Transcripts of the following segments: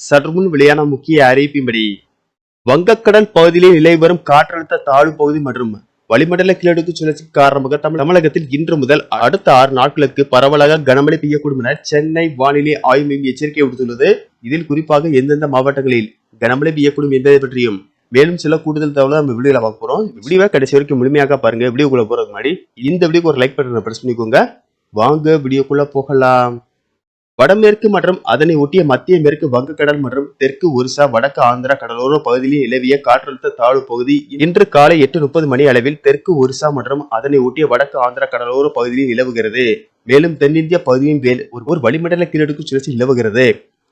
சற்றுமுன் வெளியான முக்கிய அறிவிப்பின்படி வங்கக்கடல் பகுதியில் நிலை வரும் காற்றழுத்த தாழ்வு பகுதி மற்றும் வளிமண்டல கிழக்கு சுழற்சி காரணமாக தமிழ் தமிழகத்தில் இன்று முதல் அடுத்த ஆறு நாட்களுக்கு பரவலாக கனமழை பெய்யக்கூடும் என சென்னை வானிலை ஆய்வு மையம் எச்சரிக்கை விடுத்துள்ளது. இதில் குறிப்பாக எந்தெந்த மாவட்டங்களில் கனமழை பெய்யக்கூடும் என்பதை பற்றியும் மேலும் சில கூடுதல் தகவலை நம்ம வீடியோல பார்க்க போறோம். வீடியோவை கடைசி வரைக்கும் முழுமையாக பாருங்க. வீடியோக்குள்ள போறதுக்கு முன்னாடி இந்த வீடியோக்கு ஒரு லைக் பட்டனை பிரஸ் பண்ணிக்கோங்க. வாங்க வீடியோக்குள்ள போகலாம். வடமேற்கு மற்றும் அதனை ஒட்டிய மத்திய மேற்கு வங்கக்கடல் மற்றும் தெற்கு ஒரிசா வடக்கு ஆந்திரா கடலோர பகுதியில் நிலவிய காற்றழுத்த தாழ்வு பகுதி இன்று காலை எட்டு முப்பது மணி அளவில் தெற்கு ஒரிசா மற்றும் அதனை ஒட்டிய வடக்கு ஆந்திரா கடலோர பகுதியில் நிலவுகிறது. மேலும் தென்னிந்திய பகுதியின் மேல் ஒரு ஒரு வளிமண்டல கீழடுக்கு சுழற்சி நிலவுகிறது.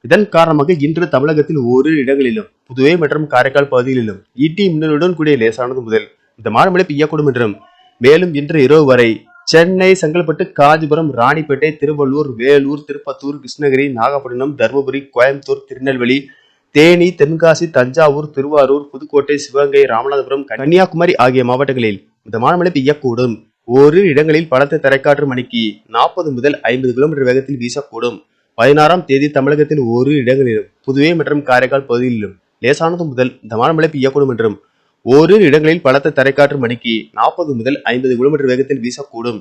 இதன் காரணமாக இன்று தமிழகத்தில் ஓரிரு இடங்களிலும் புதுவை மற்றும் காரைக்கால் பகுதிகளிலும் ஈட்டி மின்னலுடன் கூடிய லேசானது முதல். இந்த மாதமழை பெய்யக்கூடும் என்றும் மேலும் இன்று இரவு வரை சென்னை செங்கல்பட்டு காஞ்சிபுரம் ராணிப்பேட்டை திருவள்ளூர் வேலூர் திருப்பத்தூர் கிருஷ்ணகிரி நாகப்பட்டினம் தருமபுரி கோயம்புத்தூர் திருநெல்வேலி தேனி தென்காசி தஞ்சாவூர் திருவாரூர் புதுக்கோட்டை சிவகங்கை ராமநாதபுரம் கன்னியாகுமரி ஆகிய மாவட்டங்களில் மிதமான மழை பெய்யக்கூடும். ஓரிரு இடங்களில் பலத்த தரைக்காற்று மணிக்கு நாற்பது முதல் ஐம்பது கிலோமீட்டர் வேகத்தில் வீசக்கூடும். பதினாறாம் தேதி தமிழகத்தில் ஒரு இடங்களிலும் புதுவை மற்றும் காரைக்கால் பகுதியிலும் லேசானது முதல் மிதமான மழை பெய்யக்கூடும் என்றும் ஓரிரு இடங்களில் பலத்த தரைக்காற்று மணிக்கு நாற்பது முதல் ஐம்பது கிலோமீட்டர் வேகத்தில் வீசக்கூடும்.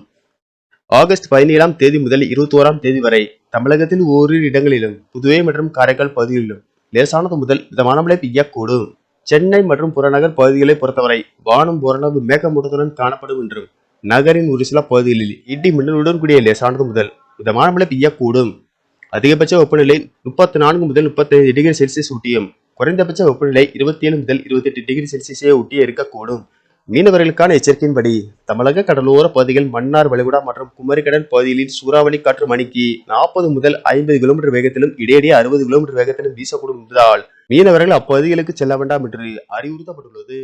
ஆகஸ்ட் பதினேழாம் தேதி முதல் இருபத்தி ஓராம் தேதி வரை தமிழகத்தில் ஓரிரு இடங்களிலும் புதுவை மற்றும் காரைக்கால் பகுதிகளிலும் லேசானது முதல் மிதமான மழை பெய்யக்கூடும். சென்னை மற்றும் புறநகர் பகுதிகளை பொறுத்தவரை வானம் ஓரளவு மேகமூட்டத்துடன் காணப்படும் என்றும் நகரின் ஒரு சில பகுதிகளில் இடி மின்னலுடன் கூடிய லேசானது முதல் மிதமான மழை பெய்யக்கூடும். அதிகபட்ச வெப்பநிலை முப்பத்தி நான்கு முதல் முப்பத்தைந்து டிகிரி செல்சியஸ் ஊட்டியும் குறைந்தபட்ச வெப்பநிலை இருபத்தி ஏழு முதல் இருபத்தி எட்டு டிகிரி செல்சியஸை ஒட்டியே இருக்கக்கூடும். மீனவர்களுக்கான எச்சரிக்கையின்படி தமிழக கடலோர பகுதிகள் மன்னார் வளைகுடா மற்றும் குமரிக்கடல் பகுதிகளில் சூறாவளி காற்று மணிக்கு நாற்பது முதல் ஐம்பது கிலோமீட்டர் வேகத்திலும் இடையிடையே அறுபது கிலோமீட்டர் வேகத்திலும் வீசக்கூடும் என்பதால் மீனவர்கள் அப்பகுதிகளுக்கு செல்ல வேண்டாம் என்று அறிவுறுத்தப்பட்டுள்ளது.